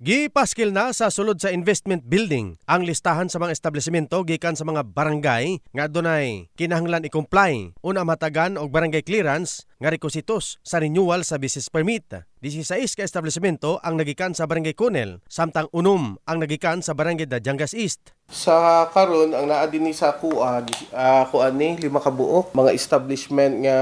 Gipaskil na sa sulod sa investment building ang listahan sa mga establishmento gikan sa mga barangay nga adunay kinahanglan i-comply. Una matagan og barangay clearance nga requisitos sa renewal sa business permit. 16 ka establishmento ang nagikan sa barangay Kunel samtang unom ang nagikan sa barangay Dajangas East. Sa karon ang naa dinhi sa kuha uh, kuha ni lima ka buok mga establishment nga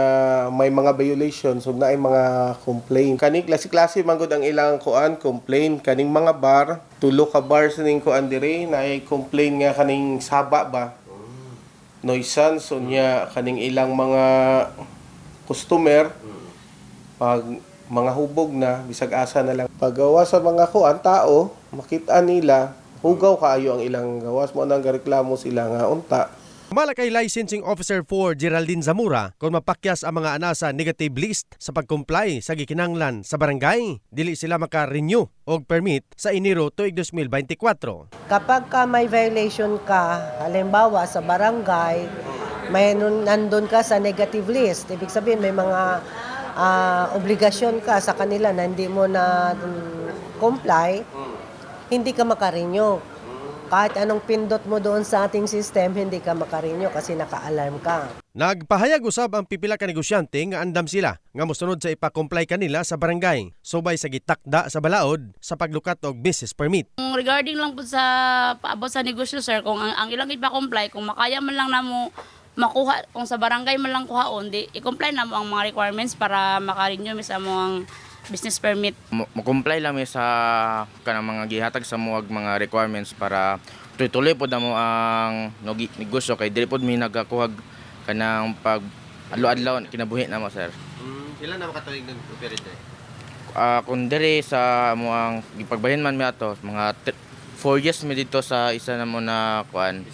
may mga violations ug naay mga complaint. Kani klase-klase man ang ilang kuan complaint kaning mga bar, tulo ka bars ning kuan diri naay complaint nga kaning saba ba. Nuisance unya kaning ilang mga customer pag mga hubog na bisag asa na lang paggawa sa mga kuan tao makita nila hugaw kaayo ang ilang gawas mo nang reklamo sila nga unta Malakay Licensing Officer 4 Geraldine Zamora kung mapakyas ang mga ana sa negative list sa pag-comply sa gikinanglan sa barangay. Dili sila maka-renew og permit sa Enero tuig 2024. Kapag ka may violation ka, halimbawa sa barangay, may nun- nandun ka sa negative list. Ibig sabihin may mga ah, obligasyon ka sa kanila na hindi mo na mm, comply, hindi ka makarenew. Kahit anong pindot mo doon sa ating system, hindi ka makarenew kasi naka-alarm ka. Nagpahayag usab ang pipila ka negosyante nga andam sila nga mosunod sa ipa-comply kanila sa barangay subay sa gitakda sa balaod sa paglukat og business permit. Regarding lang po sa paabot sa negosyo sir, kung ang, ang ilang ipa-comply, kung makaya man lang na mo makuha, kung sa barangay man lang kuhaon, di i-comply na mo ang mga requirements para makarenew mi sa mo ang business permit. mo- mo-comply lang mi sa kanang mga gihatag sa muwag mga requirements para tuloy-tuloy pod na mo ang negosyo kay dili pod mi nagakuhag kanang pag adlaw-adlaw kinabuhi na mo sir. ilan na makatuig ng operate Ah, kung diri sa mo ang gipagbahin man mi ato mga 4 years mi dito sa isa na mo na kuan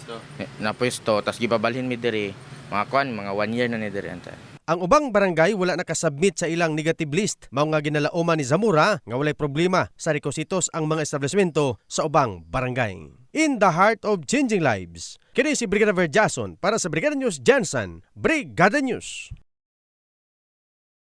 na pwesto tas gipabalhin mi diri mga kuan mga 1 year na ni diri anta. Ang ubang barangay wala nakasubmit sa ilang negative list mao nga ginalauman ni Zamora nga walay problema sa requisitos ang mga establishmento sa ubang barangay. In the heart of changing lives, kini si Brigadier Jason para sa Brigada News Jansan, Brigada News.